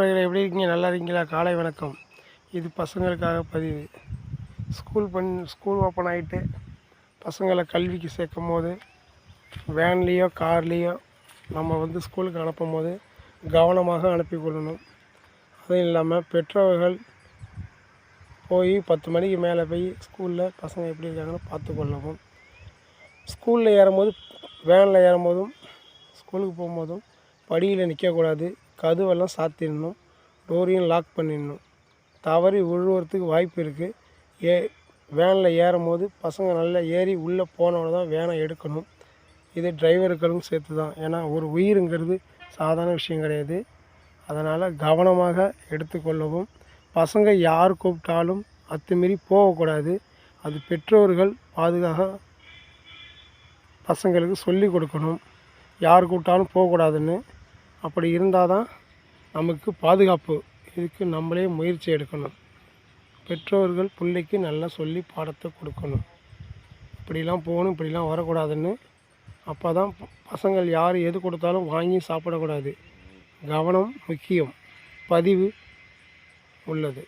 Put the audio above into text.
நண்பர்களே எப்படி இருக்கீங்க? நல்லா இருக்கீங்களா? காலை வணக்கம். இது பசங்களுக்காக பதிவு. ஸ்கூல் பண் ஸ்கூல் ஓப்பன் ஆகிட்டு பசங்களை கல்விக்கு சேர்க்கும் போது வேன்லேயோ கார்லேயோ நம்ம வந்து ஸ்கூலுக்கு அனுப்பும் போது கவனமாக அனுப்பி கொள்ளணும். அதுவும் இல்லாமல் பெற்றோர்கள் போய் பத்து மணிக்கு மேலே போய் ஸ்கூலில் பசங்க எப்படி இருக்காங்கன்னு பார்த்து கொள்ளவும். ஸ்கூலில் ஏறும்போது வேனில் ஏறும்போதும் ஸ்கூலுக்கு போகும்போதும் படியில் நிற்கக்கூடாது கதவெல்லாம் சாத்திடணும். டோரையும் லாக் பண்ணிடணும். தவறி விழுவுறதுக்கு வாய்ப்பு இருக்குது ஏ வேனில் ஏறும்போது பசங்க நல்லா ஏறி உள்ளே போனவொடனே தான் வேனை எடுக்கணும். இது டிரைவருக்களும் சேர்த்து தான் ஏன்னா ஒரு உயிருங்கிறது சாதாரண விஷயம் கிடையாது. அதனால் கவனமாக எடுத்துக்கொள்ளவும் பசங்க யார் கூப்பிட்டாலும் அத்துமீறி போகக்கூடாது. அது பெற்றோர்கள் பாதுகாக பசங்களுக்கு சொல்லி கொடுக்கணும். யார் கூப்பிட்டாலும் போகக்கூடாதுன்னு அப்படி இருந்தால் தான் நமக்கு பாதுகாப்பு. இதுக்கு நம்மளே முயற்சி எடுக்கணும். பெற்றோர்கள் பிள்ளைக்கு நல்லா சொல்லி பாடத்தை கொடுக்கணும். இப்படிலாம் போகணும் இப்படிலாம் வரக்கூடாதுன்னு அப்போ தான் பசங்கள் யார் எது கொடுத்தாலும் வாங்கி சாப்பிடக்கூடாது. கவனம் முக்கியம். பதிவு உள்ளது.